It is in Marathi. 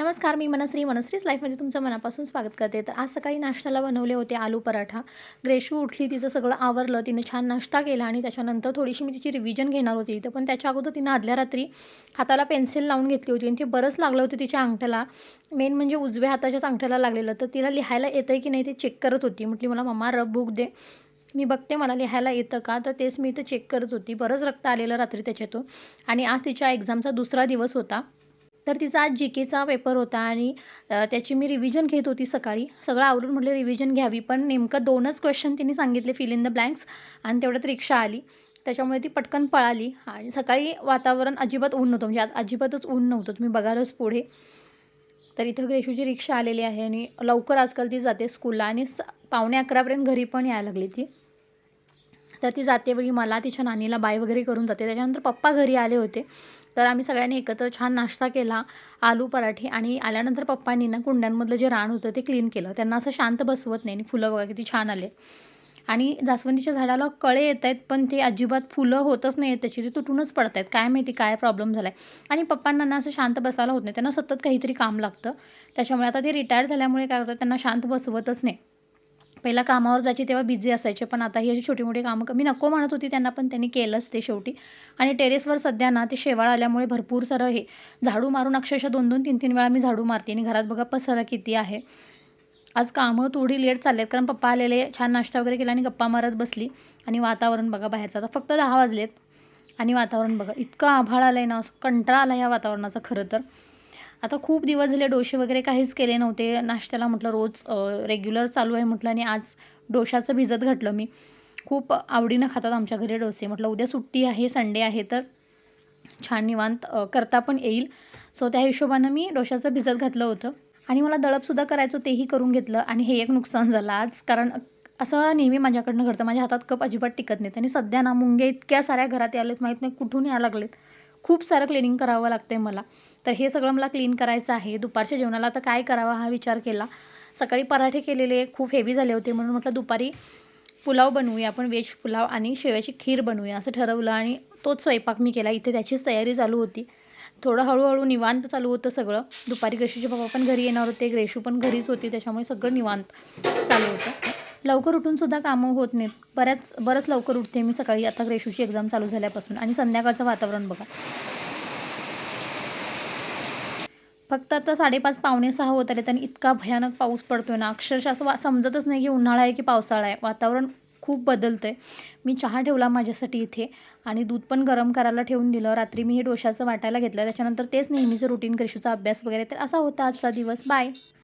नमस्कार मी मनश्री. मनश्रीच लाईफमध्ये तुमचं मनापासून स्वागत करते. तर आज सकाळी नाश्त्याला बनवले होते आलू पराठा. ग्रेशू उठली तिचं सगळं आवरलं तिने छान नाश्ता केला आणि त्याच्यानंतर थोडीशी मी तिची रिव्हिजन घेणार होती तर पण त्याच्या अगोदर तिनं आदल्या रात्री हाताला पेन्सिल लावून घेतली होती आणि ते बरंच लागलं होतं तिच्या अंगठ्याला. मेन म्हणजे उजव्या हाताच्याच अंगठ्याला लागलेलं. तर तिला लिहायला येतं आहे की नाही ते चेक करत होती. म्हटली मला मम्मा रब बुक दे. मी बघते मला लिहायला येतं का? तर तेच मी इथं चेक करत होती. बरंच रक्त आलेलं रात्री त्याच्यातून. आणि आज तिच्या एक्झामचा दुसरा दिवस होता. तर तिचा आज जी केचा पेपर होता आणि त्याची मी रिव्हिजन घेत होती सकाळी. सगळं आवरून म्हटलं रिव्हिजन घ्यावी पण नेमकं दोनच क्वेश्चन तिने सांगितले फिल इन द ब्लँक्स आणि तेवढ्यात रिक्षा आली. त्याच्यामुळे ती पटकन पळाली. आणि सकाळी वातावरण अजिबात ऊन नव्हतं म्हणजे आज अजिबातच ऊन नव्हतं. तुम्ही बघालच पुढे. तर इथं ग्रेशूची रिक्षा आलेली आहे आणि लवकर आजकाल ती जाते स्कूलला आणि स पावणे अकरापर्यंत घरी पण यायला लागली ती. तर ती जाते वेळी मला तिच्या नानीला बाय वगैरे करून जाते. त्याच्यानंतर पप्पा घरी आले होते. तर आम्ही सगळ्यांनी एकत्र छान नाश्ता केला आलू पराठे आणि आल्यानंतर पप्पांनी ना कुंड्यांमधलं जे रान होतं ते क्लीन केलं. त्यांना असं शांत बसवत नाही आणि फुलं वगैरे किती छान आले. आणि जास्वंदीच्या झाडाला कळे येत आहेत पण ते अजिबात फुलं होतच नाही आहेत त्याची ते तुटूनच पडत आहेत. काय माहिती काय प्रॉब्लेम झाला आहे आणि पप्पांना ना असं शांत बसायला होत नाही. त्यांना सतत काहीतरी काम लागतं. त्याच्यामुळे आता ते रिटायर झाल्यामुळे काय होतं त्यांना शांत बसवतच नाही. पहिला कामावर जायची तेव्हा बिझी असायचे पण आता ही अशी छोटी मोठी कामं मी नको म्हणत होती त्यांना पण त्यांनी केलंच ते शेवटी. आणि टेरेसवर सध्या ना ते शेवाळ आल्यामुळे भरपूर सरं हे झाडू मारून अक्षरशः दोन दोन तीन तीन वेळा मी झाडू मारते. आणि घरात बघा पसरा किती आहे. आज कामं थोडी लेट चालले आहेत कारण पप्पा आलेले छान नाश्ता वगैरे केला आणि गप्पा मारत बसली. आणि वातावरण बघा बाहेरचं आता फक्त दहा वाजलेत. आणि वातावरण बघा इतकं आभाळ आलं आहे ना असं कंटाळा आला या वातावरणाचा खरं तर. आता खूप दिवस झाले डोसे वगैरे काहीच केले नव्हते. नाश्त्याला म्हटलं रोज रेग्युलर चालू आहे म्हटलं आणि आज डोशाचं भिजत घातलं मी. खूप आवडीनं खातात आमच्या घरी डोसे. म्हटलं उद्या सुट्टी आहे संडे आहे तर छान निवांत करता पण येईल. सो त्या हिशोबानं मी डोशाचं भिजत घातलं होतं. आणि मला दळपसुद्धा करायचं तेही करून घेतलं आणि हे एक नुकसान झालं आज. कारण असं नेहमी माझ्याकडनं घडतं. माझ्या हातात कप अजिबात टिकत नाहीत आणि सध्या ना मुंग्या इतक्या साऱ्या घरात आलेत माहीत नाही कुठून यायला लागलेत. खूप सारं क्लिनिंग करावं लागतं आहे मला. तर हे सगळं मला क्लीन करायचं आहे. दुपारच्या जेवणाला आता काय करावं हा विचार केला. सकाळी पराठे केलेले खूप हेवी झाले होते. म्हणून म्हटलं दुपारी पुलाव बनवूया. आपण व्हेज पुलाव आणि शेव्याची खीर बनवूया असं ठरवलं आणि तोच स्वयंपाक मी केला. इथे त्याचीच तयारी चालू होती. थोडं हळूहळू निवांत चालू होतं सगळं. दुपारी ग्रेशूचे बाबा पण घरी येणार होते. ग्रेशू पण घरीच होती. त्याच्यामुळे सगळं निवांत चालू होतं. लवकर उठून सुद्धा कामं होत नाहीत. बऱ्याच बरंच लवकर उठते मी सकाळी. आता ग्रेशूची एक्झाम चालू झाल्यापासून. आणि संध्याकाळचं वातावरण बघा. फक्त आता साडेपाच पावणे सहा होत आले आणि इतका भयानक पाऊस पडतोय ना. अक्षरशः असं वा समजतच नाही की उन्हाळा आहे की पावसाळा आहे. वातावरण खूप बदलतं आहे मी चहा ठेवला माझ्यासाठी इथे आणि दूध पण गरम करायला ठेवून दिलं. रात्री मी हे डोशाचं वाटायला घेतलं. त्याच्यानंतर तेच नेहमीचं रुटीन क्रिशूचा अभ्यास वगैरे. तर असा होता आजचा दिवस. बाय